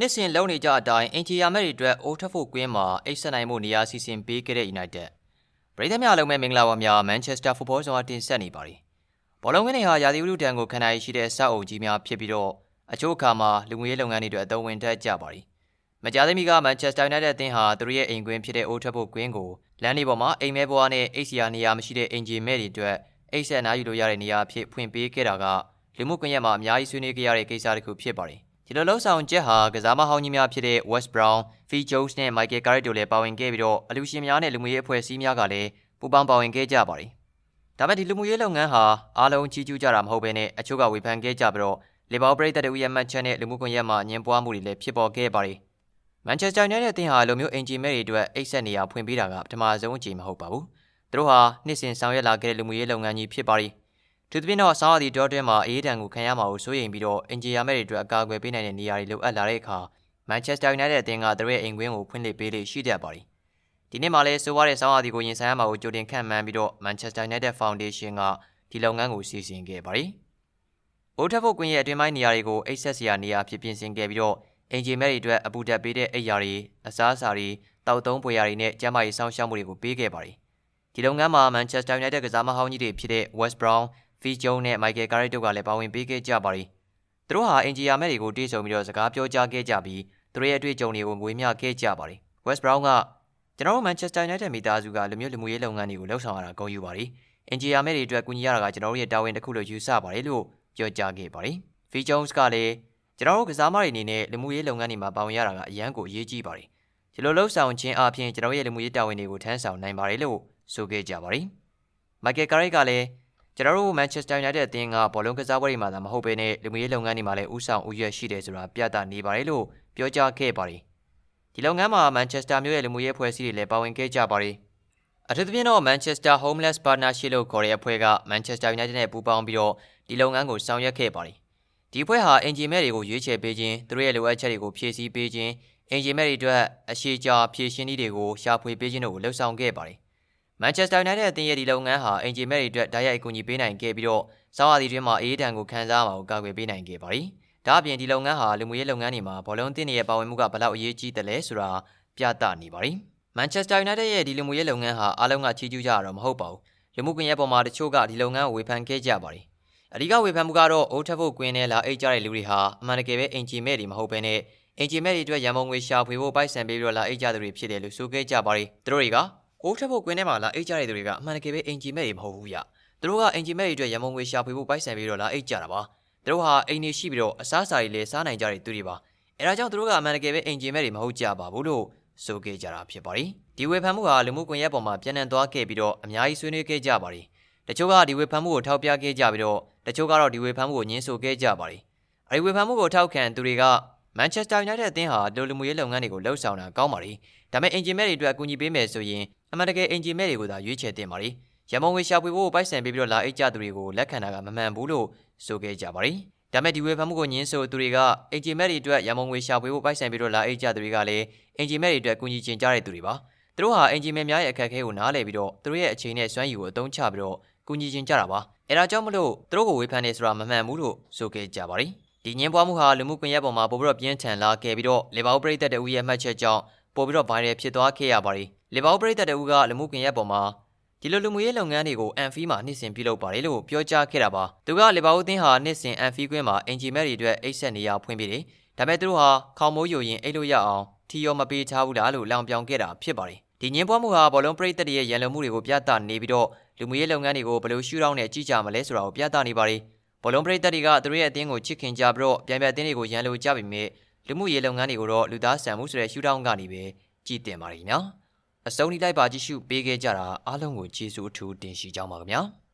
နှစ်စဉ်လုံးနေကြအတိုင်းအင်ဂျီယာမက်တွေအတွက်အိုးထက်ဖို့ကွင်းမှာအိတ်ဆက်နိုင်မှုနေရာစီစဉ်ပေးခဲ့တဲ့ United ပရိသတ်များလုံးမဲ့မင်္ဂလာပါများမန်ချက်စတာဖုတ်ဘောဆောင်အတင်ဆက်နေပါသည်ဘောလုံးကွင်းတွေဟာရာသီဥတုတန်ကိုခံနိုင်ရှိတဲ့စောက်အုပ်ကြီးများဖြစ်ပြီးတော့အချို့အခါမှာလူငွေရေးလုပ်ငန်းတွေအတွက်အသုံးဝင်တတ်ကြပါသည်မကြာသေးမီကမန်ချက်စတာယူနိုက်တက်အသင်းဟာသူတို့ရဲ့အိမ်ကွင်းဖြစ်တဲ့အိုးထက်ဖို့ကွင်းကိုလမ်းတွေပေါ်မှာအိမ်မဲဘွားနဲ့အိတ်စီယာနေရာမရှိတဲ့အင်ဂျီမဲတွေအတွက်အိတ်ဆက်နားယူလို့ရတဲ့နေရာအဖြစ်ဖွင့်ပေးခဲ့တာကလူမှုကွန်ရက်မှာအများကြီးဆွေးနွေးခဲ့ရတဲ့ကိစ္စတစ်ခုဖြစ်ပါတယ် ဒီလိုလှုပ်ဆောင်ချက်ဟာကစားမဟောင်းကြီးများဖြစ်တဲ့ West Brown, Phil Jones နဲ့ Michael Carrick တို့လည်းပါဝင်ခဲ့ပြီးတော့အလူရှင်များနဲ့လူမှုရေးအဖွဲ့အစည်းများကလည်းပူးပေါင်းပါဝင်ခဲ့ကြပါတယ်။ဒါပေမဲ့ဒီလူမှုရေးလုပ်ငန်းဟာအားလုံးကြီးကျူးကြတာမဟုတ်ဘဲနဲ့အချို့ကဝေဖန်ခဲ့ကြပြီးတော့လေဘော်ပရိသတ်တွေရဲ့မှတ်ချက်နဲ့လူမှုကွန်ရက်မှာညင်ပွားမှုတွေလည်းဖြစ်ပေါ်ခဲ့ပါတယ်။ Manchester United အသင်းဟာလိုမျိုးအင်ဂျီမဲတွေအတွက်အိတ်ဆက်နေရာဖွင့်ပေးတာကပထမဆုံးအကြိမ်မဟုတ်ပါဘူး။သူတို့ဟာနှစ်စဉ်ဆောင်ရွက်လာခဲ့တဲ့လူမှုရေးလုပ်ငန်းကြီးဖြစ်ပါတယ်။ သူသဖြင့်တော့ဆောင်းရာသီတောတွင်းမှာအေးဒဏ်ကိုခံရမှာကိုစိုးရိမ်ပြီးတော့အင်ဂျီယာမဲတွေအတွက်အကာအကွယ်ပေးနိုင်တဲ့နေရာတွေလိုအပ်လာတဲ့အခါ Manchester United အသင်းကသူတို့ရဲ့အိမ်ကွင်းကိုဖွင့်လှစ်ပေးလို့ရှိတတ်ပါတယ်။ဒီနေ့မှလည်းဆိုးွားတဲ့ဆောင်းရာသီကိုရင်ဆိုင်ရမှာကိုကြိုတင်ခန့်မှန်းပြီးတော့ Manchester United Foundation ကဒီလုပ်ငန်းကိုစီစဉ်ခဲ့ပါတယ်။ Old Trafford ကွင်းရဲ့အတွင်းပိုင်းနေရာတွေကိုအိတ်ဆက်စရာနေရာဖြစ်ပြင်ဆင်ခဲ့ပြီးတော့အင်ဂျီမဲတွေအတွက်အပူတက်ပေးတဲ့အိတ်ရာတွေအစားအစာတွေတောက်သုံးပွေရာတွေနဲ့ကျန်းမာရေးစောင့်ရှောက်မှုတွေကိုပေးခဲ့ပါတယ်။ဒီလုပ်ငန်းမှာ Manchester United ကစားမဟောင်းကြီးတွေဖြစ်တဲ့ West Brown, Phil Jones နဲ့ Michael Carrick တို့ကလည်းပါဝင်ပေးခဲ့ကြပါတယ်။သူတို့ဟာအင်ဂျီယာမဲတွေကိုတေ့ဆုံပြီးတော့စကားပြောကြားခဲ့ကြပြီးသူတို့ရဲ့အတွေ့အကြုံတွေကိုငွေမျှခဲ့ကြပါတယ်။ West Brown ကကျွန်တော်တို့ Manchester United မိသားစုကလူမျိုးလူမှုရေးလုပ်ငန်းတွေကိုလှုပ်ဆောင်ရတာဂုဏ်ယူပါတယ်။အင်ဂျီယာမဲတွေအတွက်ကူညီရတာကကျွန်တော်တို့ရဲ့တာဝန်တစ်ခုလို့ယူဆပါတယ်လို့ပြောကြားခဲ့ပါတယ်။ Phil Jones ကလည်းကျွန်တော်တို့ကစားမတွေအနေနဲ့လူမှုရေးလုပ်ငန်းတွေမှာပါဝင်ရတာကအရန်ကိုအရေးကြီးပါတယ်။ဒီလိုလှုပ်ဆောင်ခြင်းအပြင်ကျွန်တော်ရဲ့လူမှုရေးတာဝန်တွေကိုထမ်းဆောင်နိုင်ပါတယ်လို့ဆိုခဲ့ကြပါတယ်။ Michael Carrick ကလည်း ကျွန်တော်တို့ Manchester United အသင်းကဘောလုံးကစားပွဲတွေမှာသာမဟုတ်ဘဲနဲ့လူမှုရေးလုပ်ငန်းတွေမှာလည်းဥဆောင်ဥရွက်ရှိတယ်ဆိုတာပြသနေပါတယ်လို့ပြောကြားခဲ့ပါတယ်။ဒီလုပ်ငန်းမှာ Manchester မြို့ရဲ့လူမှုရေးအဖွဲ့အစည်းတွေလည်းပါဝင်ခဲ့ကြပါတယ်။အထူးသဖြင့်တော့ Manchester Homeless Partnership လို့ခေါ်တဲ့အဖွဲ့က Manchester United နဲ့ပူးပေါင်းပြီးတော့ဒီလုပ်ငန်းကိုဆောင်ရွက်ခဲ့ပါတယ်။ဒီအဖွဲ့ဟာအင်ဂျီမဲတွေကိုရွေးချယ်ပေးခြင်းသူတို့ရဲ့လိုအပ်ချက်တွေကိုဖြည့်ဆည်းပေးခြင်းအင်ဂျီမဲတွေအတွက်အရှိကြာဖြည့်ရှင်းနည်းတွေကိုရှာဖွေပေးခြင်းတို့ကိုလှုပ် ဆောင်ခဲ့ပါတယ်။ Manchester United အသင်းရဲ့ဒီလုပ်ငန်းဟာအင်ဂျီမဲတွေအတွက်ဓာတ်ရိုက်အကူအညီပေးနိုင်ခဲ့ပြီးတော့စောင်းရာသီတွင်းမှာအေးဒဏ်ကိုခံစားရမှာကိုကာကွယ်ပေးနိုင်ခဲ့ပါတယ်။ဒါအပြင်ဒီလုပ်ငန်းဟာလူမှုရေးလုပ်ငန်းတွေမှာဘောလုံးအသင်းတွေရဲ့ပါဝင်မှုကဘယ်လောက်အရေးကြီးတယ်လဲဆိုတာပြသနေပါတယ်။ Manchester United ရဲ့ဒီလူမှုရေးလုပ်ငန်းဟာအားလုံးကချီးကျူးကြရတော့မဟုတ်ပါဘူး။လူမှုကွန်ရက်ပေါ်မှာတချို့ကဒီလုပ်ငန်းကိုဝေဖန်ခဲ့ကြပါတယ်။အဓိကဝေဖန်မှုကတော့ Old Trafford ကွင်းထဲလာအိတ်ကြတဲ့လူတွေဟာအမှန်တကယ်ပဲအင်ဂျီမဲတွေမဟုတ်ဘဲနဲ့အင်ဂျီမဲတွေအတွက်ရန်ပုံငွေရှာဖွေဖို့ပိုက်ဆံပေးပြီးတော့လာအိတ်ကြသူတွေဖြစ်တယ်လို့ဆိုခဲ့ကြပါတယ်။သူတို့တွေက Old Trafford ကွင်းထဲမှာလာအိတ်ကြတဲ့သူတွေကအမှန်တကယ်ပဲအင်ဂျီမဲတွေမဟုတ်ဘူးဗျ။သူတို့ကအင်ဂျီမဲတွေအတွက်ရန်ပုံငွေရှာဖွေဖို့ပိုက်ဆံပေးပြီးတော့လာအိတ်ကြတာပါ။သူတို့ဟာအိမ်နေရှိပြီးတော့အစားအစာတွေလည်းစားနိုင်ကြတဲ့သူတွေပါ။အဲဒါကြောင့်သူတို့ကအမှန်တကယ်ပဲအင်ဂျီမဲတွေမဟုတ်ကြပါဘူးလို့ဆိုခဲ့ကြတာဖြစ်ပါတယ်။ဒီဝေဖန်မှုဟာလူမှုကွန်ရက်ပေါ်မှာပြန့်နှံ့သွားခဲ့ပြီးတော့အများကြီးဆွေးနွေးခဲ့ကြပါတယ်။တချို့ကဒီဝေဖန်မှုကိုထောက်ပြခဲ့ကြပြီးတော့တချို့ကတော့ဒီဝေဖန်မှုကိုညှင်းဆိုခဲ့ကြပါတယ်။အဲဒီဝေဖန်မှုကိုထောက်ခံသူတွေက Manchester United အသင်းဟာလူလူမှုရေးလုပ်ငန်းတွေကိုလှုပ်ဆောင်တာကောင်းပါတယ်။ဒါပေမဲ့အင်ဂျင်မဲတွေအတွက်အကူအညီပေးမယ်ဆိုရင်အ မှန်တကယ်အင်ဂျင်မဲတွေကိုသာရွေးချယ်တင်ပါတယ်။ရမုံငွေရှာဖွေဖို့ပိုက်ဆံပေးပြီးတော့လာအိတ်ကြသူတွေကိုလက်ခံတာကမမှန်ဘူးလို့ဆိုခဲ့ကြပါတယ်။ဒါမဲ့ဒီဝေဖန်မှုကိုညှင်းဆိုသူတွေကအင်ဂျင်မဲတွေအတွက်ရမုံငွေရှာဖွေဖို့ပိုက်ဆံပြီးတော့လာအိတ်ကြသူတွေကလည်းအင်ဂျင်မဲတွေအတွက်ကူညီချင်ကြတဲ့သူတွေပါ။သူတို့ဟာအင်ဂျင်မဲများရဲ့အခက်အခဲကိုနားလည်ပြီးတော့သူတို့ရဲ့အချိန်နဲ့စွမ်းရည်ကိုအသုံးချပြီးတော့ကူညီချင်ကြတာပါ။အဲဒါကြောင့်မလို့သူတို့ကိုဝေဖန်နေဆိုတာမမှန်ဘူးလို့ဆိုခဲ့ကြပါတယ်။ဒီညင်းပွားမှုဟာလူမှုကွန်ရက်ပေါ်မှာပိုပြီးတော့ပြင်းထန်လာခဲ့ပြီးတော့လေဘောက်ပရိသတ်တဦးရဲ့မှတ်ချက်ကြောင့် ပိုပြီးတော့ viral ဖြစ်သွားခဲ့ရပါတယ်။လေဘောက်ပရိသတ်တဦးကလူမှုကွန်ရက်ပေါ်မှာဒီလိုလူမှုရေးလုပ်ငန်းတွေကိုအန်ဖီမှာနှစ်စဉ်ပြုလုပ်ပါတယ်လို့ပြောကြားခဲ့တာပါ။သူကလေဘောက်အသင်းဟာနှစ်စဉ်အန်ဖီကွင်းမှာအင်ဂျီမက်တွေအတွက်အိတ်ဆက်နေရဖွင့်ပေးတယ်။ဒါပေမဲ့သူတို့ဟာခေါမိုးယိုရင်အိတ်လို့ရအောင်ထီရောမပေးချဘူးလားလို့လောင်ပြောင်ခဲ့တာဖြစ်ပါတယ်။ဒီညင်းပွားမှုဟာဘောလုံးပရိသတ်ရဲ့ရန်လုံမှုတွေကိုပြသနေပြီးတော့လူမှုရေးလုပ်ငန်းတွေကိုဘယ်လိုရှုထောင့်နဲ့ကြည့်ကြမလဲဆိုတာကိုပြသနေပါတယ်။ဘောလုံးပရိသတ်တွေကသူတို့ရဲ့အသင်းကိုချစ်ခင်ကြပြီးတော့ပြန်ပြအသင်းတွေကိုရန်လိုကြပြီးမြဲ လူမှုရေးလုပ်ငန်းတွေကိုတော့လူသားဆန်မှုဆိုတဲ့ရှုထောင့်ကနေပဲကြည်တင်ပါရည်နော်။အစုံဒီလိုက်ပါကြည့်ရှုပေးခဲ့ကြတာအားလုံးကိုကျေးဇူးအထူးတင်ရှိကြောင်းပါခင်ဗျာ။